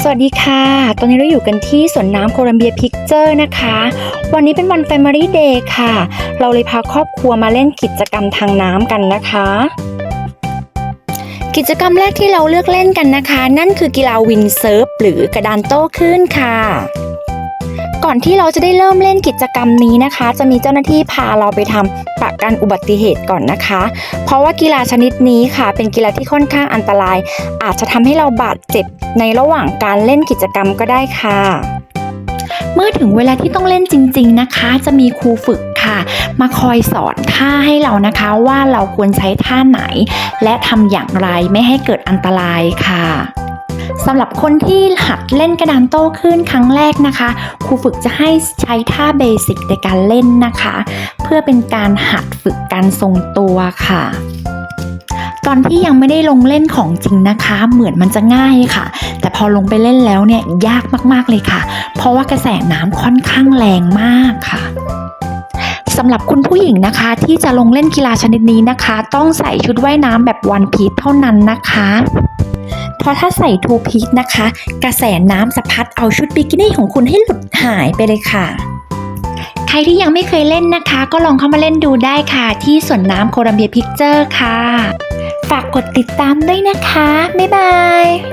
สวัสดีค่ะ ตอนนี้เราอยู่กันที่สวนน้ำโคลัมเบียพิกเจอร์นะคะ วันนี้เป็นวัน Family Day ค่ะ เราเลยพาครอบครัวมาเล่นกิจกรรมทางน้ำกันนะคะ กิจกรรมแรกที่เราเลือกเล่นกันนะคะ นั่นคือกีฬาวินเซิร์ฟหรือกระดานโต้คลื่นค่ะ ก่อนที่เราจะได้เริ่มเล่นกิจกรรมนี้นะคะ จะมีเจ้าหน้าที่พาเราไปทำประกันอุบัติเหตุก่อนนะคะ เพราะว่ากีฬาชนิดนี้ค่ะ เป็นกีฬาที่ค่อนข้างอันตราย อาจจะทำให้เราบาดเจ็บในระหว่างการเล่นกิจกรรมก็ได้ค่ะ เมื่อถึงเวลาที่ต้องเล่นจริง ๆนะคะ จะมีครูฝึกค่ะ มาคอยสอนท่าให้เรานะคะว่าเราควรใช้ท่าไหน และทำอย่างไรไม่ให้เกิดอันตรายค่ะ สำหรับคนที่หัดเล่นกระดานโต้คลื่นครั้งแรกนะคะ ครูฝึกจะให้ใช้ท่าเบสิกในการเล่นนะคะ เพื่อเป็นการหัดฝึกการทรงตัวค่ะตอนที่ยังไม่ได้ลงเล่นของจริงนะคะ เหมือนมันจะง่ายค่ะ แต่พอลงไปเล่นแล้วเนี่ยยากมากๆเลยค่ะ เพราะว่ากระแสน้ำค่อนข้างแรงมากค่ะสำหรับคุณผู้หญิงนะคะ ที่จะลงเล่นกีฬาชนิดนี้นะคะ ต้องใส่ชุดว่ายน้ำแบบวันพีทเท่านั้นนะคะ เพราะถ้าใส่ทูพีทนะคะ กระแสน้ำสะพัดเอาชุดบิกินี่ของคุณให้หลุดหายไปเลยค่ะ ใครที่ยังไม่เคยเล่นนะคะ ก็ลองเข้ามาเล่นดูได้ค่ะ ที่สวนน้ำโคลัมเบียพิกเจอร์ค่ะ ฝากกดติดตามด้วยนะคะ บ๊ายบาย